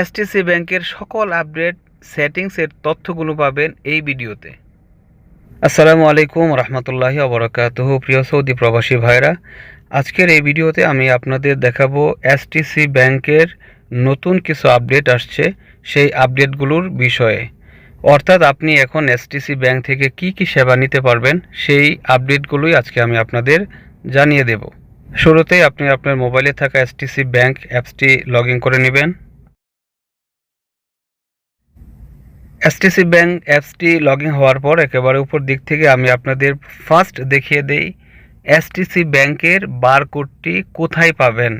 STC ব্যাংকের সকল update সেটিংসের তথ্যগুলো পাবেন এই ভিডিওতে। আসসালামু আলাইকুম রহমতুল্লাহি অবরাকাতুহ প্রিয় সৌদি প্রবাসী ভাইরা, আজকের এই ভিডিওতে আমি আপনাদের দেখাবো এসটিসি ব্যাংকের নতুন কিছু আপডেট আসছে সেই আপডেটগুলোর বিষয়ে। অর্থাৎ আপনি এখন এসটিসি ব্যাংক থেকে কি কি সেবা নিতে পারবেন সেই আপডেটগুলোই আজকে আমি আপনাদের জানিয়ে দেব। শুরুতেই আপনি আপনার মোবাইলে থাকা এসটিসি ব্যাংক অ্যাপসটি লগ করে নেবেন। এসটিসি ব্যাংক অ্যাপসটি লগ ইন হওয়ার পর একেবারে উপর দিক থেকে আমি আপনাদের ফার্স্ট দেখিয়ে দেই এসটিসি ব্যাংকের বারকোডটি কোথায় পাবেন?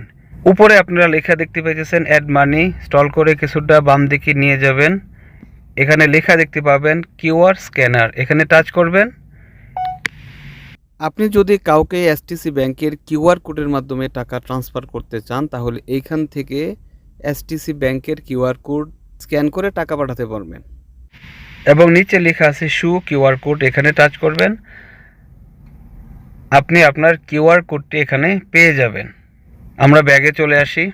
উপরে আপনারা লেখা দেখতে পাইতেছেন অ্যাড মানি স্টল করে কিছুটা বাম দিকে নিয়ে যাবেন। এখানে লেখা দেখতে পাবেন কিউআর স্ক্যানার এখানে টাচ করবেন। আপনি যদি কাউকে এসটিসি ব্যাংকের কিউআর কোডের মাধ্যমে টাকা ট্রান্সফার করতে চান, তাহলে এইখান থেকে এসটিসি ব্যাংকের কিউআর কোড স্ক্যান করে টাকা পাঠাতে পারবেন। এবং নিচে লেখা আছে শু কিউআর কোড এখানে টাচ করবেন। আপনি আপনার কিউআর কোডটি এখানে পেয়ে যাবেন। আমরা ব্যাগে চলে আসি।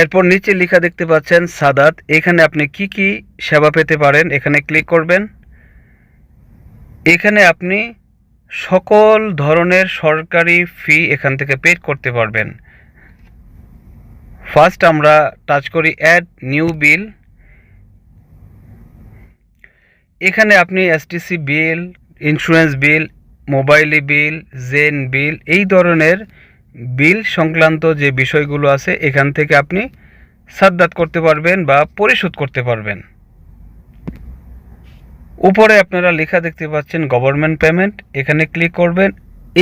এরপর নিচে লেখা দেখতে পাচ্ছেন সাদাত। এখানে আপনি কি কি সেবা পেতে পারেন এখানে ক্লিক করবেন। এখানে আপনি সকল ধরনের সরকারি ফি এখান থেকে পে করতে পারবেন। ফার্স্ট আমরা টাচ করি অ্যাড নিউ বিল। এখানে আপনি STC bill insurance bill mobile bill Zain bill এই ধরনের বিল সংক্রান্ত যে বিষয়গুলো আছে, এখান থেকে আপনি সাদ্দাত করতে পারবেন বা পরিশোধ করতে পারবেন। উপরে আপনারা লেখা দেখতে পাচ্ছেন গভর্নমেন্ট পেমেন্ট এখানে ক্লিক করবেন।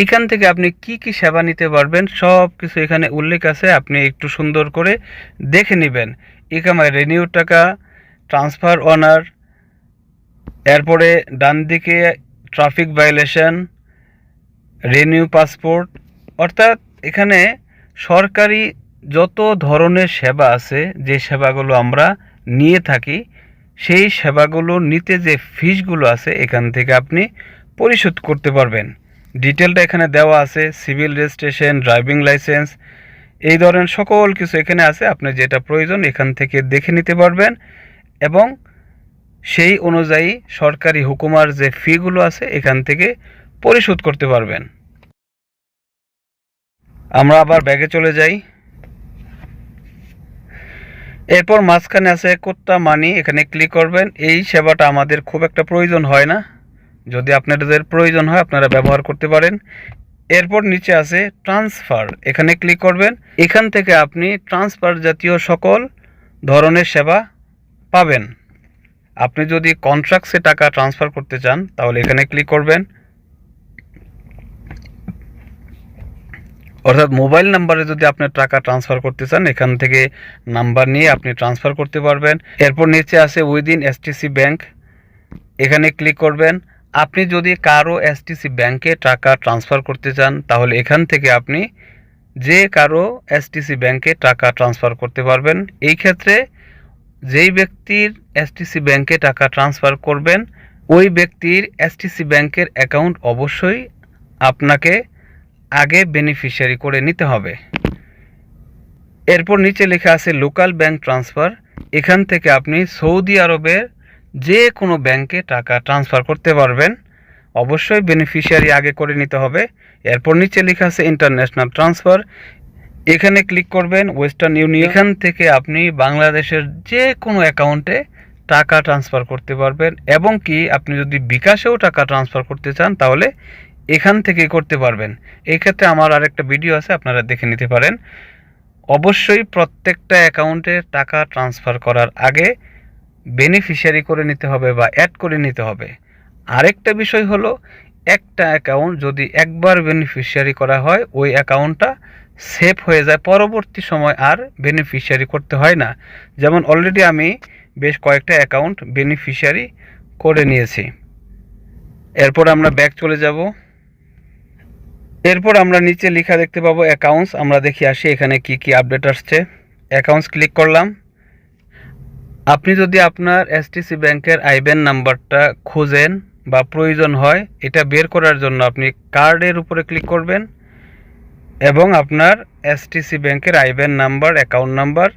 এখান থেকে আপনি কি কি সেবা নিতে পারবেন সব কিছু এখানে উল্লেখ আছে, আপনি একটু সুন্দর করে দেখে নেবেন। এখানে রেনিউ টাকা ট্রান্সফার অনার এরপরে ডান দিকে ট্রাফিক ভায়োলেশন রেনিউ পাসপোর্ট অর্থাৎ এখানে সরকারি যত ধরনের সেবা আছে, যে সেবাগুলো আমরা নিয়ে থাকি, সেই সেবাগুলো নিতে যে ফিসগুলো আছে, এখান থেকে আপনি পরিশোধ করতে পারবেন। ডিটেলটা এখানে দেওয়া আছে সিভিল রেজিস্ট্রেশন ড্রাইভিং লাইসেন্স এই ধরনের সকল কিছু এখানে আছে, আপনি যেটা প্রয়োজন এখান থেকে দেখে নিতে পারবেন এবং সেই অনুযায়ী সরকারি হুকুমার যে ফিগুলো আছে, এখান থেকে পরিশোধ করতে পারবেন। আমরা আবার ব্যাগে চলে যাই। এরপর মাঝখানে আছে কোত্তা মানি, এখানে ক্লিক করবেন। এই সেবাটা আমাদের খুব একটা প্রয়োজন হয় না। যদি আপনাদের প্রয়োজন হয়, আপনারা ব্যবহার করতে পারেন। এরপর নিচে আছে ট্রান্সফার এখানে ক্লিক করবেন। এখান থেকে আপনি ট্রান্সফার জাতীয় সকল ধরনের সেবা পাবেন। আপনি যদি কন্ট্রাক্টসে টাকা ট্রান্সফার করতে চান, তাহলে এখানে ক্লিক করবেন। অর্থাৎ মোবাইল নাম্বারে যদি আপনার টাকা ট্রান্সফার করতে চান, এখান থেকে নাম্বার নিয়ে আপনি ট্রান্সফার করতে পারবেন। এরপর নিচে আছে উইদিন এসটিসি ব্যাংক এখানে ক্লিক করবেন। আপনি যদি কারও এসটিসি ব্যাংকে টাকা ট্রান্সফার করতে চান, তাহলে এখান থেকে আপনি যে কারও এসটিসি ব্যাংকে টাকা ট্রান্সফার করতে পারবেন। এই ক্ষেত্রে যেই ব্যক্তির এসটিসি ব্যাংকে টাকা ট্রান্সফার করবেন, ওই ব্যক্তির এসটিসি ব্যাংকের অ্যাকাউন্ট অবশ্যই আপনাকে আগে বেনিফিশিয়ারি করে নিতে হবে। এরপর নিচে লেখা আছে লোকাল ব্যাংক ট্রান্সফার এখান থেকে আপনি সৌদি আরবের যে কোনো ব্যাংকে টাকা ট্রান্সফার করতে পারবেন। অবশ্যই বেনিফিশিয়ারি আগে করে নিতে হবে। এরপর নিচে লেখা আছে ইন্টারন্যাশনাল ট্রান্সফার এখানে ক্লিক করবেন ওয়েস্টার্ন ইউনিয়ন এখান থেকে আপনি বাংলাদেশের যে কোনো অ্যাকাউন্টে টাকা ট্রান্সফার করতে পারবেন এবং কি আপনি যদি বিকাশেও টাকা ট্রান্সফার করতে চান তাহলে এখান থেকে করতে পারবেন। এই ক্ষেত্রে আমার আরেকটা ভিডিও আছে, আপনারা দেখে নিতে পারেন। অবশ্যই প্রত্যেকটা অ্যাকাউন্টে টাকা ট্রান্সফার করার আগে বেনিফিশিয়ারি করে নিতে হবে বা অ্যাড করে নিতে হবে। আরেকটা বিষয় হলো, একটা অ্যাকাউন্ট যদি একবার বেনিফিশিয়ারি করা হয়, ওই অ্যাকাউন্টটা সেভ হয়ে যায়, পরবর্তী সময় আর বেনিফিশিয়ারি করতে হয় না। যেমন অলরেডি আমি বেশ কয়েকটা অ্যাকাউন্ট বেনিফিশিয়ারি করে নিয়েছি। এরপর আমরা ব্যাক চলে যাব। এরপর আমরা নিচে লেখা দেখতে পাবো অ্যাকাউন্টস আমরা দেখি আসি এখানে কি কি আপডেট আসছে। অ্যাকাউন্টস ক্লিক করলাম। আপনি যদি আপনার এসটিসি ব্যাংকের আইব্যান নাম্বারটা খোঁজেন বা প্রয়োজন হয়, এটা বের করার জন্য আপনি কার্ডের উপরে ক্লিক করবেন। এবং আপনার এসটিসি ব্যাংকের আইব্যান নাম্বার অ্যাকাউন্ট নাম্বার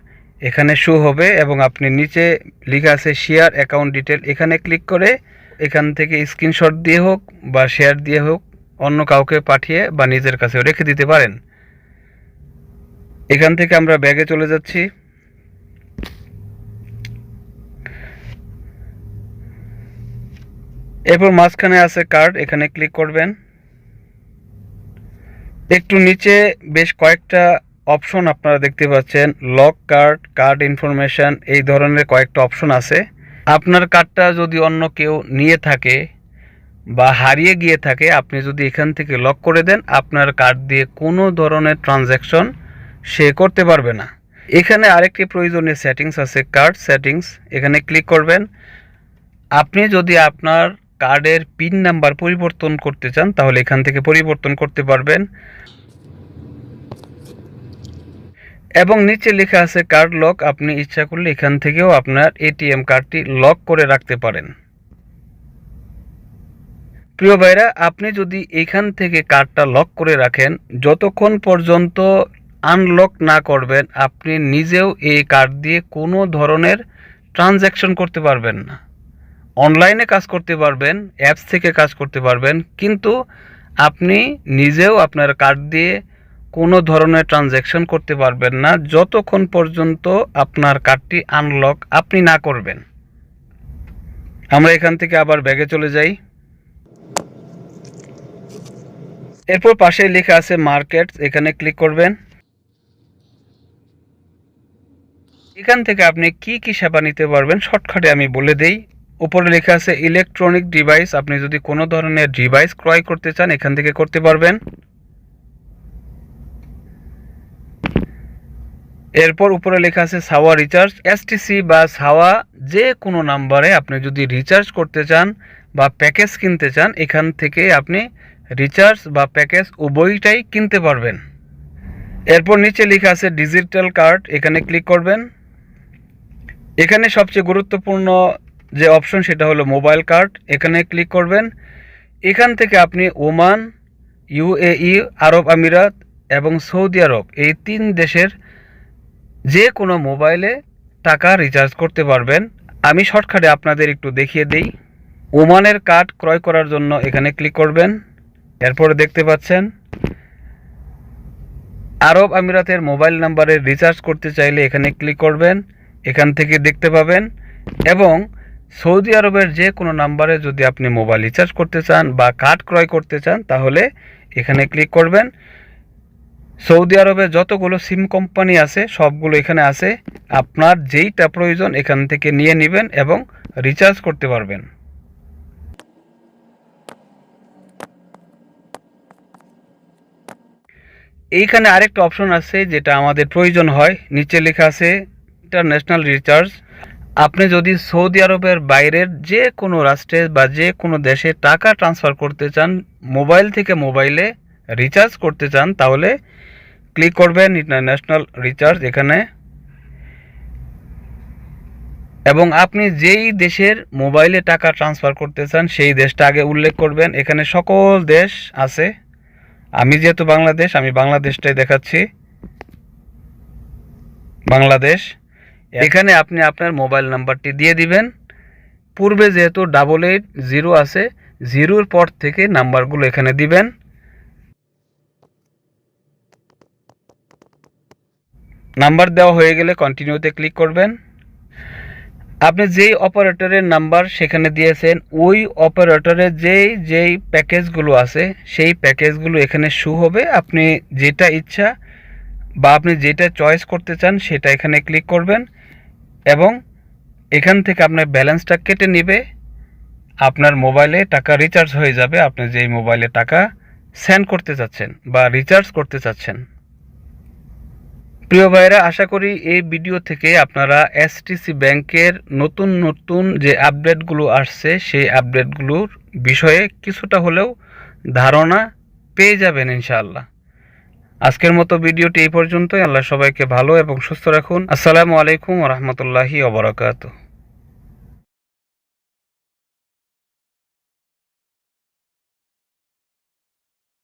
এখানে শো হবে এবং আপনি নিচে লেখা আছে শেয়ার অ্যাকাউন্ট ডিটেল এখানে ক্লিক করে এখান থেকে স্ক্রিনশট দিয়ে হোক বা শেয়ার দিয়ে হোক, অন্য কাউকে পাঠিয়ে বা নিজের কাছে রেখে দিতে পারেন। এখান থেকে আমরা ব্যাগে চলে যাচ্ছি। এরপর মাঝখানে আছে কার্ড এখানে ক্লিক করবেন। একটু নিচে বেশ কয়েকটা অপশন আপনারা দেখতে পাচ্ছেন। লক কার্ড কার্ড ইনফরমেশন এই ধরনের কয়েকটা অপশন আছে। আপনার কার্ডটা যদি অন্য কেউ নিয়ে থাকে বা হারিয়ে গিয়ে থাকে, আপনি যদি এখান থেকে লক করে দেন, আপনার কার্ড দিয়ে কোনো ধরনের ট্রানজ্যাকশন সে করতে পারবে না। এখানে আরেকটি প্রয়োজনীয় সেটিংস আছে কার্ড সেটিংস এখানে ক্লিক করবেন। আপনি যদি আপনার কার্ডের পিন নাম্বার পরিবর্তন করতে চান, তাহলে এখান থেকে পরিবর্তন করতে পারবেন। এবং নিচে লেখা আছে কার্ড লক, আপনি ইচ্ছা করলে এখান থেকেও আপনার এটিএম কার্ডটি লক করে রাখতে পারেন। প্রিয় ভাইরা আপনি যদি এখান থেকে কার্ডটা লক করে রাখেন, যতক্ষণ পর্যন্ত আনলক না করবেন, আপনি নিজেও এই কার্ড দিয়ে কোনো ধরনের ট্রানজ্যাকশন করতে পারবেন না। অনলাইনে কাজ করতে পারবেন অ্যাপস থেকে কাজ করতে পারবেন, কিন্তু আপনি নিজেও আপনার কার্ড দিয়ে কোনো ধরনের ট্রানজ্যাকশন করতে পারবেন না, যতক্ষণ পর্যন্ত আপনার কার্ডটি আনলক আপনি না করবেন। আমরা এখান থেকে আবার ব্যাগে চলে যাই। এরপর পাশে লেখা আছে মার্কেটস এখানে ক্লিক করবেন। এখান থেকে আপনি কি কি সেবা নিতে পারবেন, শর্টকাটে আমি বলে দেই। উপরে লেখা আছে, ইলেকট্রনিক ডিভাইস আপনি যদি কোনো ধরনের ডিভাইস ক্রয় করতে চান, এখান থেকে করতে পারবেন। এরপর উপরে লেখা আছে, সাওয়া রিচার্জ এসটিসি বা সাওয়া যে কোনো নাম্বারে আপনি যদি রিচার্জ করতে চান বা প্যাকেজ কিনতে চান, এখান থেকে আপনি রিচার্জ বা প্যাকেজ উভয়টাই কিনতে পারবেন। এরপর নিচে লেখা আছে, ডিজিটাল কার্ড এখানে ক্লিক করবেন। এখানে সবচেয়ে গুরুত্বপূর্ণ যে অপশন সেটা হলো মোবাইল কার্ড, এখানে ক্লিক করবেন। এখান থেকে আপনি ওমান ইউএই আরব আমিরাত এবং সৌদি আরব এই তিন দেশের যে কোনো মোবাইলে টাকা রিচার্জ করতে পারবেন। আমি শর্টকাটে আপনাদের একটু দেখিয়ে দিই। ওমানের কার্ড ক্রয় করার জন্য এখানে ক্লিক করবেন। এরপরে দেখতে পাচ্ছেন, আরব আমিরাতের মোবাইল নাম্বারে রিচার্জ করতে চাইলে এখানে ক্লিক করবেন। এখান থেকে দেখতে পাবেন এবং সৌদি আরবের যে কোনো নাম্বারে যদি আপনি মোবাইল রিচার্জ করতে চান বা কার্ড ক্রয় করতে চান, তাহলে এখানে ক্লিক করবেন। সৌদি আরবে যতগুলো সিম কোম্পানি আছে, সবগুলো এখানে আছে। আপনার যেইটা প্রয়োজন এখান থেকে নিয়ে নেবেন এবং রিচার্জ করতে পারবেন। এইখানে আরেকটা অপশন আছে যেটা আমাদের প্রয়োজন হয়। নিচে লেখা আছে, ইন্টারন্যাশনাল রিচার্জ। আপনি যদি সৌদি আরবের বাইরের যে কোনো রাষ্ট্রে বা যে কোনো দেশে টাকা ট্রান্সফার করতে চান মোবাইল থেকে মোবাইলে রিচার্জ করতে চান, তাহলে ক্লিক করবেন ইন্টারন্যাশনাল রিচার্জ এখানে। এবং আপনি যেই দেশের মোবাইলে টাকা ট্রান্সফার করতে চান, সেই দেশটা আগে উল্লেখ করবেন। এখানে সকল দেশ আছে। আমি যেহেতু বাংলাদেশ, আমি বাংলাদেশটাই দেখাচ্ছি। বাংলাদেশ। এখানে আপনি আপনার মোবাইল নাম্বারটি দিয়ে দিবেন। পূর্বে যেহেতু ডাবল এইট জিরো আছে জিরোর পর থেকে নাম্বারগুলো এখানে দিবেন। নাম্বার দেওয়া হয়ে গেলে কন্টিনিউতে ক্লিক করবেন। আপনি যেই অপারেটরের নাম্বার সেখানে দিয়েছেন, ওই অপারেটরের যেই যেই প্যাকেজগুলো আছে, সেই প্যাকেজগুলো এখানে শু হবে। আপনি যেটা ইচ্ছা বা আপনি যেটা চয়েস করতে চান, সেটা এখানে ক্লিক করবেন। এবং এখান থেকে আপনার ব্যালেন্সটা কেটে নেবে। আপনার মোবাইলে টাকা রিচার্জ হয়ে যাবে। আপনি যেই মোবাইলে টাকা সেন্ড করতে চাচ্ছেন বা রিচার্জ করতে চাচ্ছেন। প্রিয় ভাইরা আশা করি এই ভিডিও থেকে আপনারা এসটিসি ব্যাংকের নতুন নতুন যে আপডেটগুলো আসছে, সেই আপডেটগুলোর বিষয়ে কিছুটা হলেও ধারণা পেয়ে যাবেন ইনশাআল্লাহ। আজকের মতো ভিডিওটি এই পর্যন্তই। আল্লাহ সবাইকে ভালো এবং সুস্থ রাখুন। আসসালামু আলাইকুম রহমতুল্লাহি ওবরাকাতু